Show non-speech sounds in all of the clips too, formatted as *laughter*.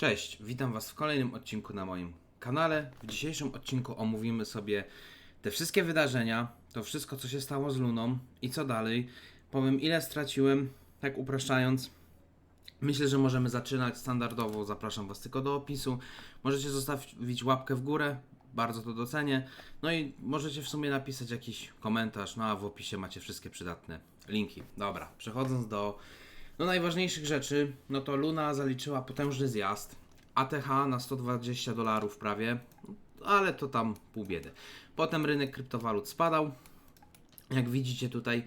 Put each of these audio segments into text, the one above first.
Cześć, witam Was w kolejnym odcinku na moim kanale. W dzisiejszym odcinku omówimy sobie te wszystkie wydarzenia, to wszystko, co się stało z Luną i co dalej. Powiem, ile straciłem, tak upraszczając. Myślę, że możemy zaczynać standardowo. Zapraszam Was tylko do opisu. Możecie zostawić łapkę w górę, bardzo to docenię. No i możecie w sumie napisać jakiś komentarz, no a w opisie macie wszystkie przydatne linki. Dobra, przechodząc do no najważniejszych rzeczy, no to Luna zaliczyła potężny zjazd. ATH na 120 dolarów prawie, ale to tam pół biedy. Potem rynek kryptowalut spadał, jak widzicie tutaj.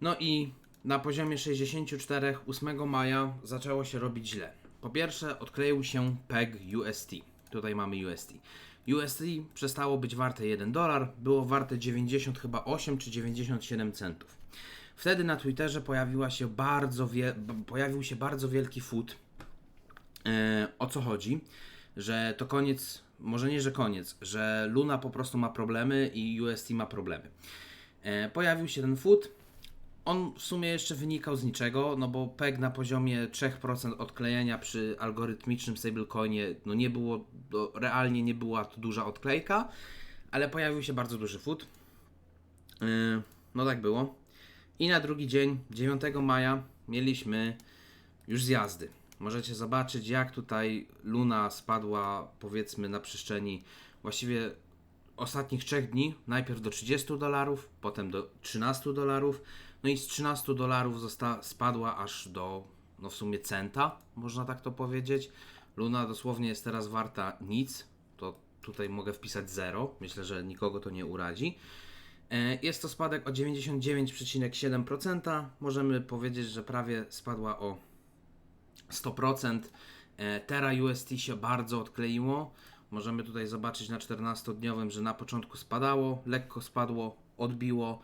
No i na poziomie 64 8 maja zaczęło się robić źle. Po pierwsze odkleił się PEG UST. Tutaj mamy UST. UST przestało być warte 1 dolar, było warte 90 chyba 8 czy 97 centów. Wtedy na Twitterze pojawiła się bardzo wie, pojawił się bardzo wielki food. E, o co chodzi? Że to koniec, może nie, że koniec, że Luna po prostu ma problemy i UST ma problemy. E, pojawił się ten food. On w sumie jeszcze wynikał z niczego, no bo PEG na poziomie 3% odklejenia przy algorytmicznym stablecoinie, no nie było, no realnie nie była to duża odklejka, ale pojawił się bardzo duży food. Yy, no tak było. I na drugi dzień, 9 maja, mieliśmy już zjazdy. Możecie zobaczyć, jak tutaj Luna spadła, powiedzmy, na przestrzeni właściwie ostatnich trzech dni. Najpierw do 30 dolarów, potem do 13 dolarów. No i z 13 dolarów spadła aż do, no w sumie centa, można tak to powiedzieć. Luna dosłownie jest teraz warta nic. To tutaj mogę wpisać 0. Myślę, że nikogo to nie uradzi. E, Jest to spadek o 99,7%. Możemy powiedzieć, że prawie spadła o 100%. E, Terra UST się bardzo odkleiło. Możemy tutaj zobaczyć na 14-dniowym, że na początku spadało, lekko spadło, odbiło.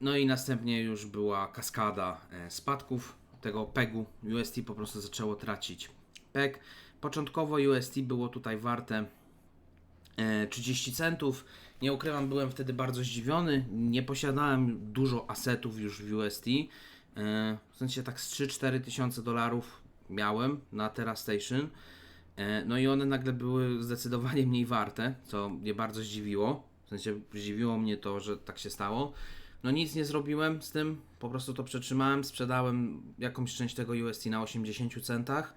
No i następnie już była kaskada e, spadków tego PEG-u. UST po prostu zaczęło tracić PEG. Początkowo UST było tutaj warte 30 centów. Nie ukrywam, byłem wtedy bardzo zdziwiony. Nie posiadałem dużo asetów już w UST. E, w sensie tak z 3-4 tysiące dolarów miałem na Terra Station. E, no i one nagle były zdecydowanie mniej warte, co mnie bardzo zdziwiło. W sensie zdziwiło mnie to, że tak się stało. No nic nie zrobiłem z tym, po prostu to przetrzymałem, sprzedałem jakąś część tego UST na 80 centach.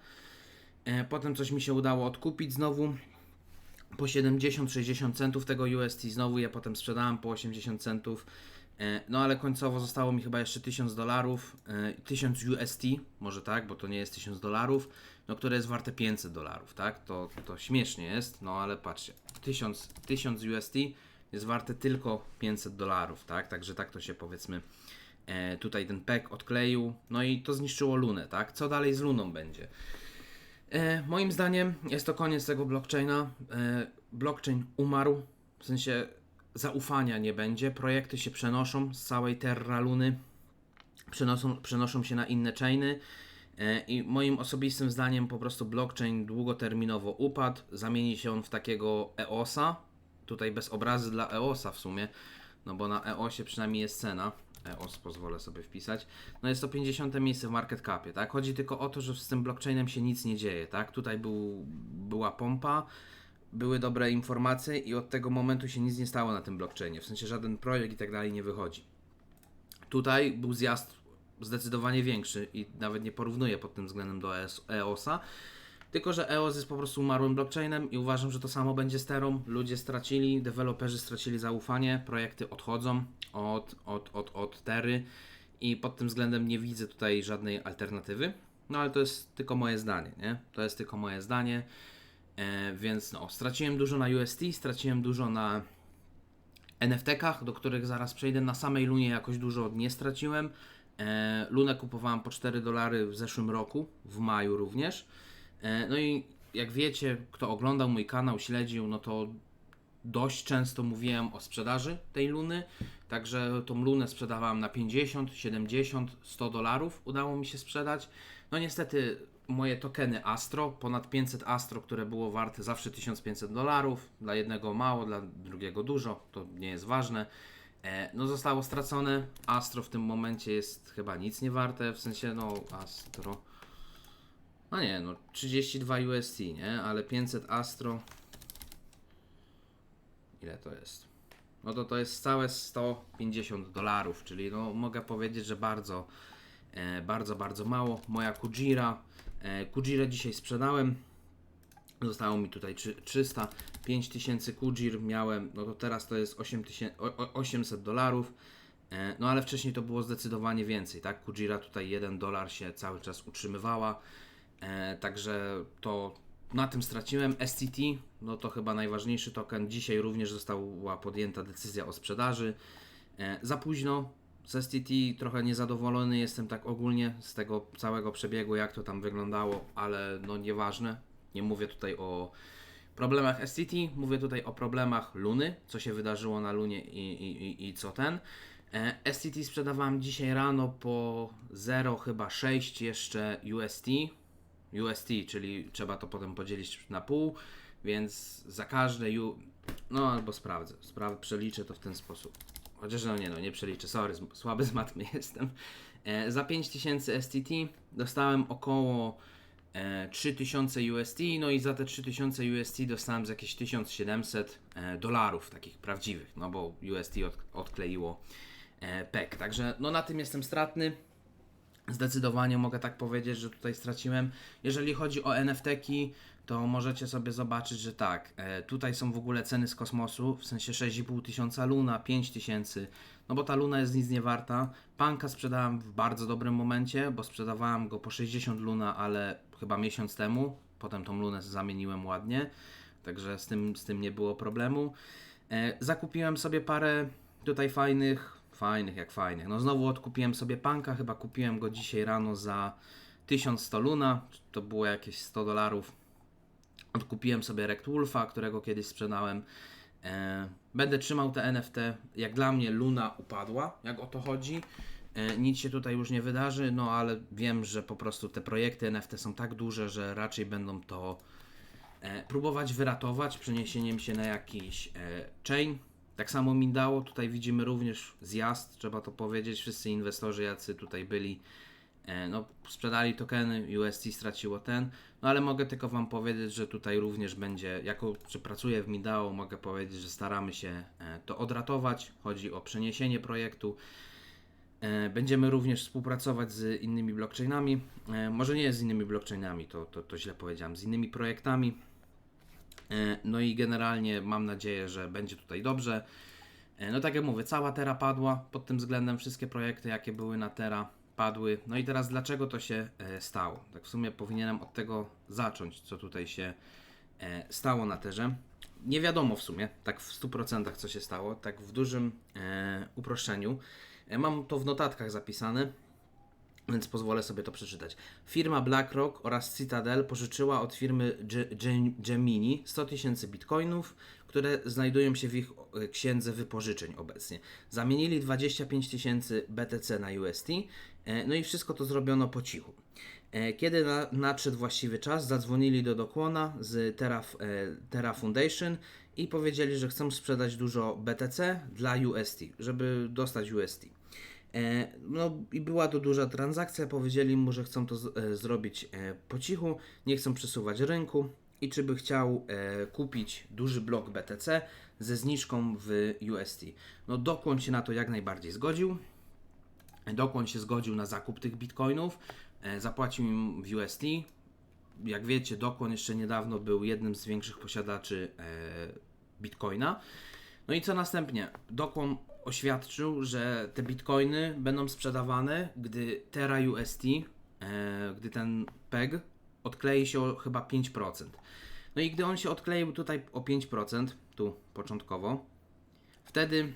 E, Potem coś mi się udało odkupić znowu po 70-60 centów tego UST. Znowu je potem sprzedałem po 80 centów. E, No ale końcowo zostało mi chyba jeszcze 1000 dolarów, e, 1000 UST, może tak, bo to nie jest 1000 dolarów, no które jest warte 500 dolarów, tak? To, to śmiesznie jest, no ale patrzcie, 1000, 1000 UST jest warte tylko 500 dolarów, tak? Także tak to się powiedzmy e, tutaj ten PEG odkleił, no i to zniszczyło Lunę, tak? Co dalej z Luną będzie? E, moim zdaniem jest to koniec tego blockchaina. E, blockchain umarł, w sensie zaufania nie będzie. Projekty się przenoszą z całej Terra Luny, przenoszą, przenoszą się na inne chainy. E, I moim osobistym zdaniem po prostu blockchain długoterminowo upadł, zamieni się on w takiego EOSa. Tutaj bez obrazy dla EOSa w sumie, no bo na EOSie przynajmniej jest cena. EOS pozwolę sobie wpisać. No jest to 50 miejsce w market capie, tak? Chodzi tylko o to, że z tym blockchainem się nic nie dzieje, tak? Tutaj był, była pompa, były dobre informacje i od tego momentu się nic nie stało na tym blockchainie. W sensie żaden projekt i tak dalej nie wychodzi. Tutaj był zjazd zdecydowanie większy i nawet nie porównuję pod tym względem do EOS- EOSa. Tylko, że EOS jest po prostu umarłym blockchainem i uważam, że to samo będzie z Terą. Ludzie stracili, deweloperzy stracili zaufanie, projekty odchodzą od, od, od, od Tery i pod tym względem nie widzę tutaj żadnej alternatywy. No ale to jest tylko moje zdanie, nie? To jest tylko moje zdanie. E, więc no, straciłem dużo na UST, straciłem dużo na NFT-kach, do których zaraz przejdę. Na samej Lunie jakoś dużo nie straciłem. E, Lunę kupowałem po 4 dolary w zeszłym roku, w maju również. E, no i jak wiecie, kto oglądał mój kanał, śledził, no to dość często mówiłem o sprzedaży tej Luny. Także tą Lunę sprzedawałem na 50, 70, 100 dolarów. Udało mi się sprzedać. No niestety moje tokeny Astro, ponad 500 Astro, które było warte zawsze 1500 dolarów. Dla jednego mało, dla drugiego dużo. To nie jest ważne. E, no zostało stracone. Astro w tym momencie jest chyba nic nie warte. W sensie, no Astro. No nie, no 32 UST, nie? Ale 500 Astro. Ile to jest? No to to jest całe 150 dolarów, czyli no mogę powiedzieć, że bardzo, e, bardzo, bardzo mało. Moja Kujira, e, Kujirę dzisiaj sprzedałem. Zostało mi tutaj trzy- 300, 5000 Kujir miałem, no to teraz to jest 8000 o- o- 800 dolarów. E, No ale wcześniej to było zdecydowanie więcej, tak? Kujira tutaj 1 dolar się cały czas utrzymywała. E, także to na tym straciłem. STT, no to chyba najważniejszy token. Dzisiaj również została podjęta decyzja o sprzedaży. E, za późno. Z STT trochę niezadowolony jestem tak ogólnie z tego całego przebiegu, jak to tam wyglądało, ale no nieważne. Nie mówię tutaj o problemach STT, mówię tutaj o problemach Luny, co się wydarzyło na Lunie i, i, i, i co ten. E, STT sprzedawałem dzisiaj rano po 0 chyba 6 jeszcze UST. UST, czyli trzeba to potem podzielić na pół, więc za każde U... No albo sprawdzę, sprawdzę, przeliczę to w ten sposób. Chociaż no nie no, nie przeliczę, sorry, słaby z matmy *laughs* jestem. E, za 5000 STT dostałem około e, 3000 UST, no i za te 3000 UST dostałem z jakieś 1700 e, dolarów takich prawdziwych, no bo UST od, odkleiło e, PEC. Także no na tym jestem stratny. Zdecydowanie mogę tak powiedzieć, że tutaj straciłem. Jeżeli chodzi o NFT-ki, to możecie sobie zobaczyć, że tak, e, tutaj są w ogóle ceny z kosmosu, w sensie 6,5 tysiąca Luna, 5 tysięcy, no bo ta Luna jest nic nie warta. Panka sprzedałem w bardzo dobrym momencie, bo sprzedawałem go po 60 Luna, ale chyba miesiąc temu, potem tą Lunę zamieniłem ładnie, także z tym, z tym nie było problemu. E, zakupiłem sobie parę tutaj fajnych, fajnych jak fajnych. No znowu odkupiłem sobie panka, chyba kupiłem go dzisiaj rano za 1100 luna, to było jakieś 100 dolarów. Odkupiłem sobie Rect Wolfa, którego kiedyś sprzedałem. E, będę trzymał te NFT. Jak dla mnie Luna upadła, jak o to chodzi. E, nic się tutaj już nie wydarzy, no ale wiem, że po prostu te projekty NFT są tak duże, że raczej będą to e, próbować wyratować przeniesieniem się na jakiś chain. Tak samo Mindao, tutaj widzimy również zjazd, trzeba to powiedzieć. Wszyscy inwestorzy, jacy tutaj byli, e, no, sprzedali tokeny, UST straciło ten. No ale mogę tylko Wam powiedzieć, że tutaj również będzie, jako że pracuję w Mindao, mogę powiedzieć, że staramy się e, to odratować. Chodzi o przeniesienie projektu. E, Będziemy również współpracować z innymi blockchainami. Może nie z innymi blockchainami, to, to, to źle powiedziałem, z innymi projektami. E, No i generalnie mam nadzieję, że będzie tutaj dobrze. E, No tak jak mówię, cała Terra padła pod tym względem, wszystkie projekty jakie były na Terra padły. No i teraz dlaczego to się e, stało? Tak w sumie powinienem od tego zacząć, co tutaj się stało na Terze. Nie wiadomo w sumie, tak w 100% co się stało, tak w dużym uproszczeniu. Mam to w notatkach zapisane, więc pozwolę sobie to przeczytać. Firma BlackRock oraz Citadel pożyczyła od firmy Ge- Gem- Gemini 100 tysięcy bitcoinów, które znajdują się w ich e, księdze wypożyczeń obecnie. Zamienili 25 tysięcy BTC na UST, e, no i wszystko to zrobiono po cichu. E, Kiedy na, nadszedł właściwy czas, zadzwonili do Dokłona z Terra, Terra Foundation i powiedzieli, że chcą sprzedać dużo BTC dla UST, żeby dostać UST. E, No i była to duża transakcja, powiedzieli mu, że chcą to e, zrobić e, po cichu, nie chcą przesuwać rynku i czy by chciał kupić duży blok BTC ze zniżką w UST. No Dokłon się na to jak najbardziej zgodził. Dokłon się zgodził na zakup tych bitcoinów, zapłacił im w UST. Jak wiecie, Dokłon jeszcze niedawno był jednym z większych posiadaczy bitcoina. No i co następnie? Dokłon oświadczył, że te bitcoiny będą sprzedawane, gdy Terra UST, e, gdy ten PEG odklei się o chyba 5%. No i gdy on się odkleił tutaj o 5%, tu początkowo, wtedy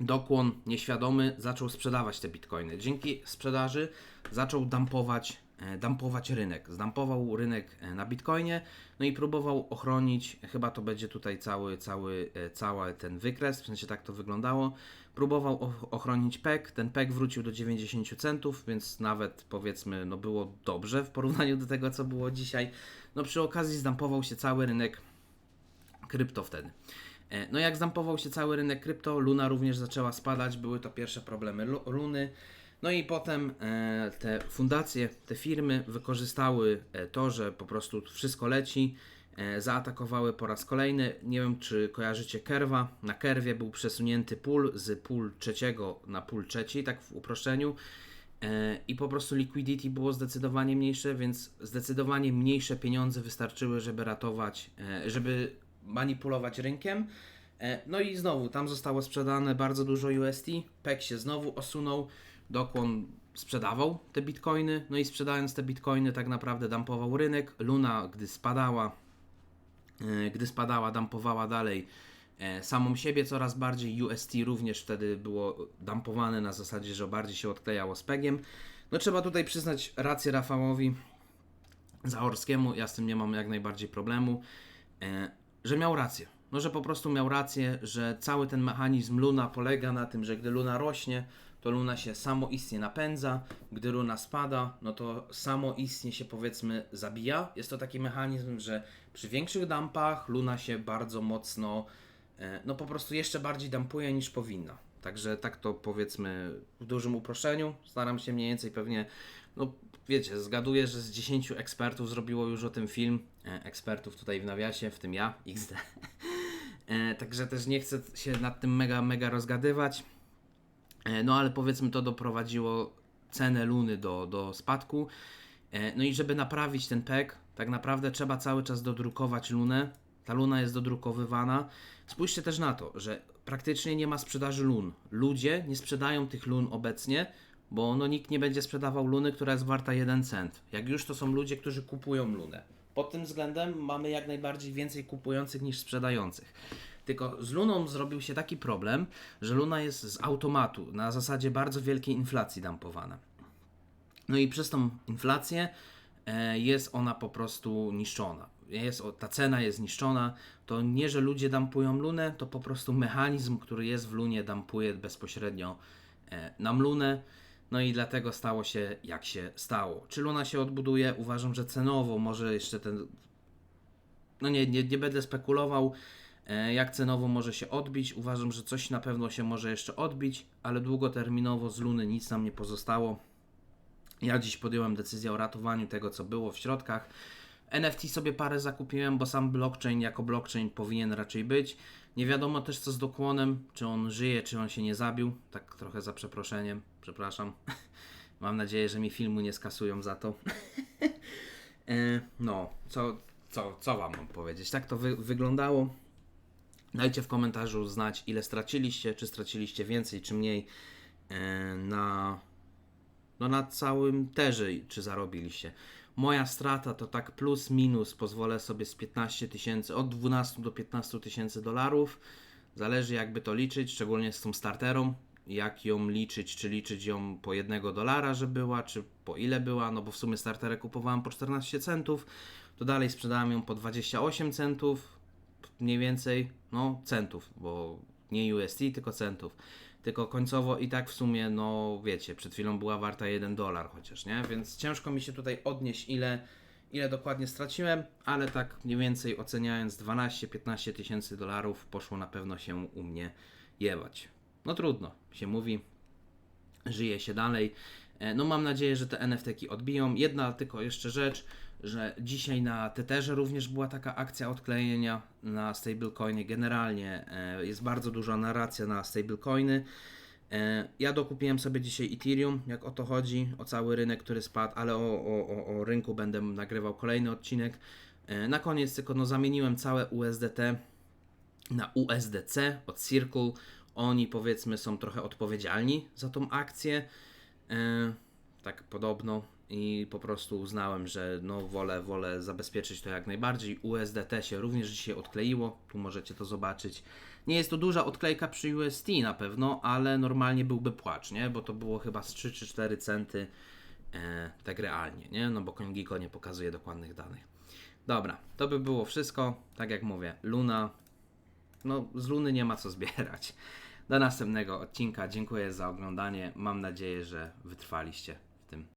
Dokłon nieświadomy zaczął sprzedawać te bitcoiny. Dzięki sprzedaży zaczął dumpować, e, dumpować rynek. Zdampował rynek e, na bitcoinie, no i próbował ochronić, chyba to będzie tutaj cały, cały, e, cały ten wykres, w sensie tak to wyglądało. Próbował och- ochronić PEG, ten PEG wrócił do 90 centów, więc nawet powiedzmy, no było dobrze w porównaniu do tego, co było dzisiaj. No przy okazji zdampował się cały rynek krypto wtedy. No jak zdampował się cały rynek krypto, Luna również zaczęła spadać, były to pierwsze problemy Lu- Luny. No i potem e, te fundacje, te firmy wykorzystały e, to, że po prostu wszystko leci, e, zaatakowały po raz kolejny. Nie wiem, czy kojarzycie Kerwa. Na Kerwie był przesunięty pól z pól trzeciego na pól trzeci, tak w uproszczeniu. I po prostu liquidity było zdecydowanie mniejsze, więc zdecydowanie mniejsze pieniądze wystarczyły, żeby ratować, żeby manipulować rynkiem. No i znowu tam zostało sprzedane bardzo dużo UST. PEC się znowu osunął. Dokłon sprzedawał te bitcoiny. No i sprzedając te bitcoiny, tak naprawdę dumpował rynek. Luna, gdy spadała, e, gdy spadała, dumpowała dalej e, samą siebie coraz bardziej. UST również wtedy było dumpowane na zasadzie, że bardziej się odklejało z pegiem. No trzeba tutaj przyznać rację Rafałowi Zahorskiemu, ja z tym nie mam jak najbardziej problemu, e, że miał rację. No, że po prostu miał rację, że cały ten mechanizm Luna polega na tym, że gdy Luna rośnie, to Luna się samoistnie napędza, gdy Luna spada, no to samoistnie się powiedzmy zabija. Jest to taki mechanizm, że przy większych dumpach Luna się bardzo mocno, e, no po prostu jeszcze bardziej dumpuje niż powinna. Także tak to powiedzmy w dużym uproszczeniu. Staram się mniej więcej pewnie, no wiecie, zgaduję, że z 10 ekspertów zrobiło już o tym film. E, ekspertów tutaj w nawiasie, w tym ja, XD. *laughs* E, także też nie chcę się nad tym mega, mega rozgadywać. E, no ale powiedzmy to doprowadziło cenę Luny do, do spadku. E, no i żeby naprawić ten peg, tak naprawdę trzeba cały czas dodrukować Lunę. Ta Luna jest dodrukowywana. Spójrzcie też na to, że praktycznie nie ma sprzedaży Lun. Ludzie nie sprzedają tych Lun obecnie, bo no nikt nie będzie sprzedawał Luny, która jest warta 1 cent. Jak już to są ludzie, którzy kupują Lunę. Pod tym względem mamy jak najbardziej więcej kupujących niż sprzedających. Tylko z Luną zrobił się taki problem, że Luna jest z automatu, na zasadzie bardzo wielkiej inflacji dumpowana. No i przez tą inflację e, jest ona po prostu niszczona. Jest, ta cena jest zniszczona. To nie, że ludzie dampują lunę, to po prostu mechanizm, który jest w lunie, dampuje bezpośrednio e, nam lunę. No i dlatego stało się jak się stało. Czy luna się odbuduje? Uważam, że cenowo może jeszcze ten. No nie, nie, nie będę spekulował, jak cenowo może się odbić. Uważam, że coś na pewno się może jeszcze odbić, ale długoterminowo z luny nic nam nie pozostało. Ja dziś podjąłem decyzję o ratowaniu tego, co było w środkach. NFT sobie parę zakupiłem, bo sam blockchain jako blockchain powinien raczej być. Nie wiadomo też co z dokłonem, czy on żyje, czy on się nie zabił. Tak trochę za przeproszeniem, przepraszam. *laughs* Mam nadzieję, że mi filmu nie skasują za to. *laughs* E, no, co, co, co Wam mam powiedzieć? Tak to wy, wyglądało. Dajcie w komentarzu znać, ile straciliście, czy straciliście więcej, czy mniej e, na, no na całym terze, czy zarobiliście. Moja strata to tak plus minus, pozwolę sobie z 15 tysięcy, od 12 do 15 tysięcy dolarów. Zależy jakby to liczyć, szczególnie z tą starterą. Jak ją liczyć, czy liczyć ją po jednego dolara, że była, czy po ile była, no bo w sumie starterę kupowałem po 14 centów, to dalej sprzedałem ją po 28 centów, mniej więcej, no centów, bo nie USD, tylko centów. Tylko końcowo i tak w sumie, no wiecie, przed chwilą była warta 1 dolar chociaż, nie? Więc ciężko mi się tutaj odnieść, ile, ile dokładnie straciłem, ale tak mniej więcej oceniając 12-15 tysięcy dolarów poszło na pewno się u mnie jebać. No trudno, się mówi, żyje się dalej. E, No mam nadzieję, że te NFT-ki odbiją. Jedna tylko jeszcze rzecz, że dzisiaj na Tetherze również była taka akcja odklejenia na stablecoiny. Generalnie e, jest bardzo duża narracja na stablecoiny. E, Ja dokupiłem sobie dzisiaj Ethereum, jak o to chodzi, o cały rynek, który spadł, ale o, o, o, rynku będę nagrywał kolejny odcinek. E, Na koniec tylko no, zamieniłem całe USDT na USDC od Circle. Oni powiedzmy są trochę odpowiedzialni za tą akcję. Tak podobno. I po prostu uznałem, że no wolę, wolę zabezpieczyć to jak najbardziej. USDT się również dzisiaj odkleiło. Tu możecie to zobaczyć. Nie jest to duża odklejka przy UST na pewno, ale normalnie byłby płacz, nie? Bo to było chyba z 3 czy 4 centy e, tak realnie, nie? No bo CoinGecko nie pokazuje dokładnych danych. Dobra, to by było wszystko. Tak jak mówię, Luna no z Luny nie ma co zbierać. Do następnego odcinka. Dziękuję za oglądanie. Mam nadzieję, że wytrwaliście w tym.